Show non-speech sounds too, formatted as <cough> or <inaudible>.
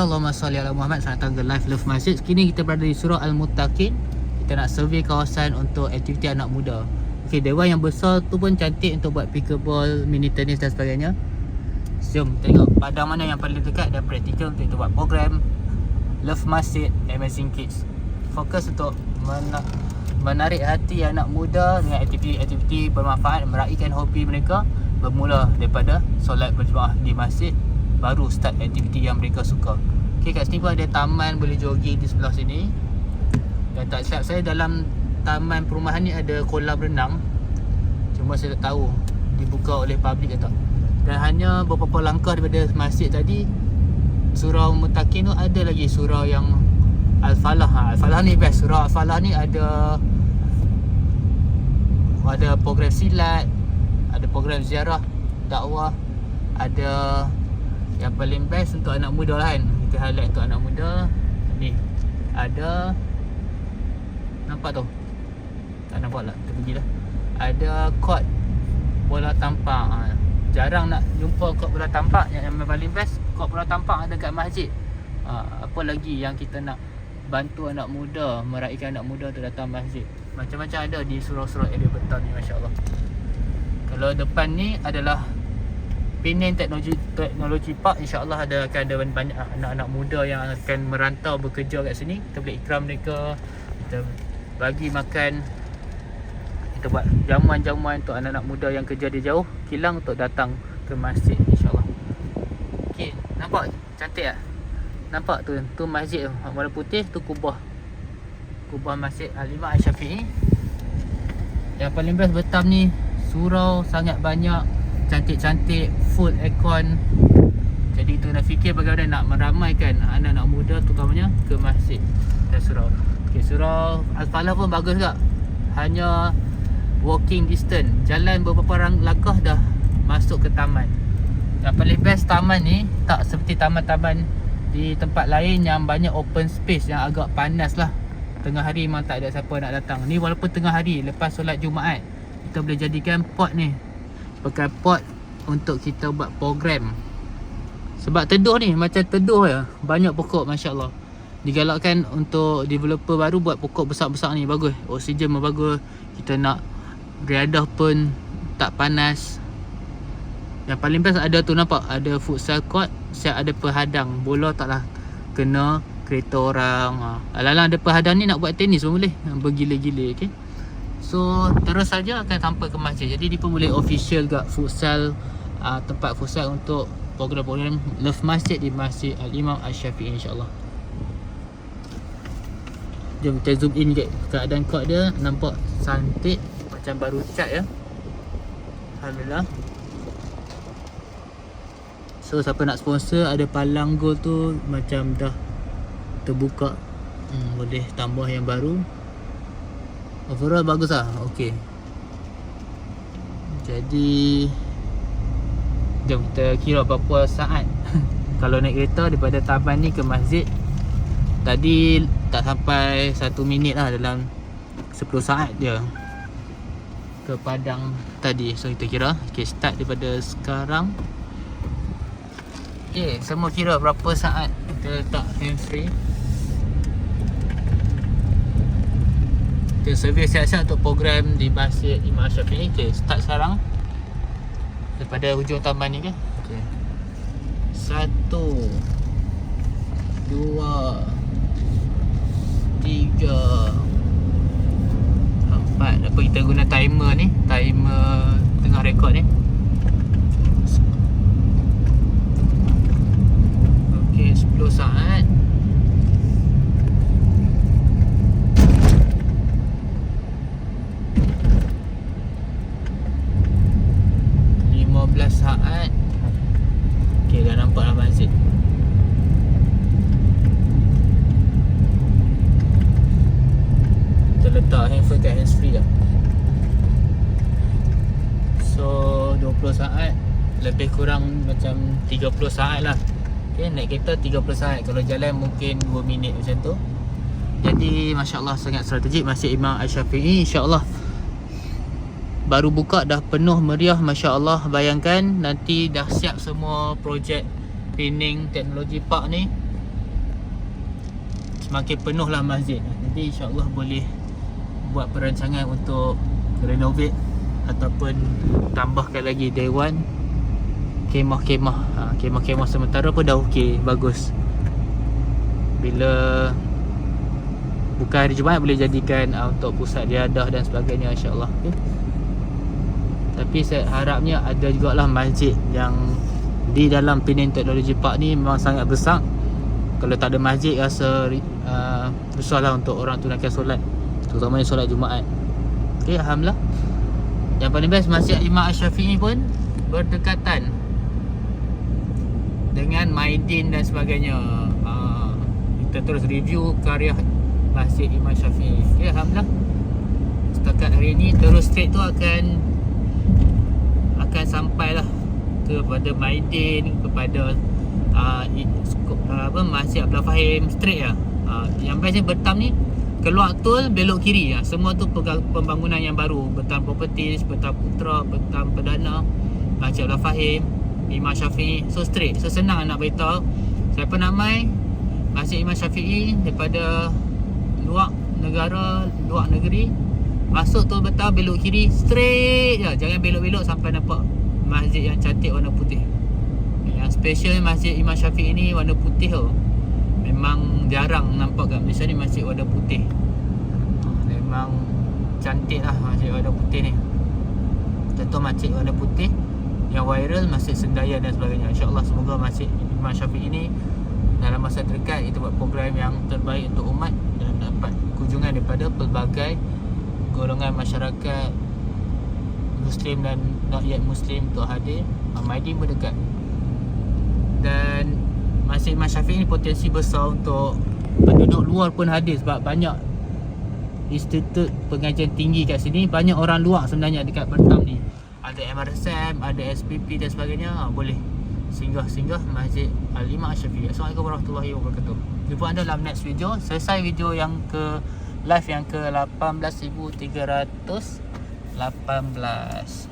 Allahumma salli ala Muhammad. Selamat datang ke Live Love Masjid. Kini kita berada di Surah Al-Muttaqin. Kita nak survey kawasan untuk aktiviti anak muda. Okey, dewan yang besar tu pun cantik untuk buat pickleball, mini tennis dan sebagainya. Jom tengok padang mana yang paling dekat dan praktikal untuk kita buat program Love Masjid Amazing Kids. Fokus untuk mena- menarik hati anak muda dengan aktiviti-aktiviti bermanfaat Meraihkan hobi mereka Bermula daripada solat berjemaah di masjid Baru start aktiviti yang mereka suka. Okay kat sini pun ada taman boleh jogging di sebelah sini. Dan tak silap saya dalam taman perumahan ni ada kolam renang. Cuma saya tak tahu dibuka oleh public ke tak. Dan hanya beberapa langkah daripada masjid tadi Surau Mutakin tu ada lagi surau yang Al-Falah. Ha, Al-Falah ni best. Surau Al-Falah ni ada Ada program silat Ada program ziarah Dakwah Ada Yang paling best untuk anak muda lah kan. Kita highlight untuk anak muda. Ni Ada Nampak tu? Tak nampak lah Kita pergi lah Ada court Bola tampang ha. Jarang nak jumpa court bola tampang Yang, yang paling best Court bola tampang ada kat masjid. Ha. Apa lagi yang kita nak Bantu anak muda Meraihkan anak muda tu datang masjid? Macam-macam ada di surau-surau area beton ni Masya Allah. Kalau depan ni adalah Penang Teknologi Teknologi Park InsyaAllah ada akan ada banyak anak-anak muda yang akan merantau bekerja kat sini. Kita boleh ikram mereka Kita bagi makan. Kita buat jamuan-jamuan untuk anak-anak muda yang kerja di jauh Kilang untuk datang ke masjid InsyaAllah. Okay, nampak? Cantik tak? Nampak tu, tu masjid tu. Warna putih tu kubah. Kubah masjid Al-Imam Al-Syafi'i. Yang paling best Batam ni Surau sangat banyak Cantik-cantik Full aircon. Jadi tu nak fikir bagaimana nak meramaikan Anak-anak muda terutamanya Ke masjid dan surau. Okay, Surau Al-Falah pun bagus tak Hanya Walking distance. Jalan beberapa rang- langkah dah Masuk ke taman. Yang paling best taman ni Tak seperti taman-taman Di tempat lain yang banyak open space Yang agak panas lah. Tengah hari memang tak ada siapa nak datang. Ni walaupun tengah hari Lepas solat Jumaat Kita boleh jadikan pot ni. Pakai pot Untuk kita buat program. Sebab teduh ni Macam teduh je. Banyak pokok Masya Allah Digalakkan untuk developer baru Buat pokok besar-besar ni. Bagus. Oksigen pun bagus. Kita nak Riadah pun Tak panas. Yang paling best ada tu nampak? Ada futsal court Siap ada perhadang. Bola taklah Kena kereta orang. Ha. Alang-alang ada perhadang ni nak buat tenis pun boleh. Bergila-gila okay So terus saja akan sampai ke masjid. Jadi dia pun boleh official kat futsal uh, Tempat futsal untuk program-program Love Masjid di Masjid Al-Imam Al-Syafi'i insyaAllah. Jom kita zoom in kat keadaan court dia Nampak cantik Macam baru cat ya. Alhamdulillah. So siapa nak sponsor ada palang gold tu Macam dah terbuka. Hmm, Boleh tambah yang baru Overall bagus lah Okay. Jadi Jom kita kira berapa saat. <laughs> Kalau naik kereta daripada taman ni ke masjid Tadi tak sampai 1 minit lah dalam 10 saat je. Ke Padang tadi. So kita kira Okay start daripada sekarang. Okay semua kira berapa saat Kita letak hands free Kita survey siap-siap untuk program di Masjid Imam Syafi'i Okay start sekarang. Daripada hujung taman ni ke Okay Satu Dua Tiga Empat. Apa kita guna timer ni? Timer tengah rekod ni Okay 10 saat Lima belas saat Okay dah nampak lah masjid. Kita letak handphone kat hands free dah So 20 saat Lebih kurang macam 30 saat lah. Okay naik kereta 30 saat. Kalau jalan mungkin 2 minit macam tu. Jadi Masya Allah sangat strategik. Masjid Imam Al-Syafi'i InsyaAllah. Baru buka dah penuh meriah Masya Allah Bayangkan nanti dah siap semua projek Penang Teknologi Park ni semakin penuh lah masjid. Jadi insyaAllah boleh buat perancangan untuk renovate Ataupun tambahkan lagi dewan Kemah-kemah. Ha, Kemah-kemah sementara pun dah okey, bagus. Bila Bukan hari Jumaat boleh jadikan uh, untuk pusat riadah dan sebagainya insyaAllah. Okay? Tapi saya harapnya ada jugalah masjid yang di dalam Penang Technology Park ni memang sangat besar. Kalau tak ada masjid rasa uh, lah untuk orang tunaikan solat. Terutamanya solat Jumaat. Ok Alhamdulillah. Yang paling best Masjid Imam Asyafi'i pun berdekatan dengan Maidin dan sebagainya. Uh, kita terus review karya Masjid Imam Syafi'i ok Alhamdulillah. Setakat hari ni terus straight tu akan akan sampailah kepada Maidin kepada uh, uh, apa Masjid Abdul Fahim straight lah. Uh, yang bestnya Bertam ni keluar tol belok kiri lah. semua tu pembangunan yang baru. Bertam Properties, Bertam Putra, Bertam Perdana Masjid Abdul Fahim Imam Syafi'i. So straight. So senang nak beritahu. Siapa nak mai? Masjid Imam Syafi'i daripada luar negara luar negeri. Masuk tol Bertam belok kiri straight je. Jangan belok-belok sampai nampak masjid yang cantik warna putih. Yang special masjid Imam Syafiq ni warna putih tau memang jarang nampak kat Malaysia ni masjid warna putih. Memang cantik lah masjid warna putih ni. Contoh masjid warna putih yang viral masjid Sendaya dan sebagainya. insyaAllah semoga masjid Imam Syafiq ini dalam masa terdekat itu buat program yang terbaik untuk umat dan dapat kunjungan daripada pelbagai golongan masyarakat Muslim dan not yet Muslim untuk hadir Maidin pun dekat dan Masjid Imam Syafiq ni potensi besar untuk penduduk luar pun hadir sebab banyak institut pengajian tinggi kat sini banyak orang luar sebenarnya dekat Bertam ni. Ada MRSM, ada SPP dan sebagainya. Ha, boleh singgah-singgah Masjid Al-Imam Syafiq Assalamualaikum warahmatullahi wabarakatuh. Jumpa anda dalam next video. Selesai video yang ke live yang ke Lapamblas.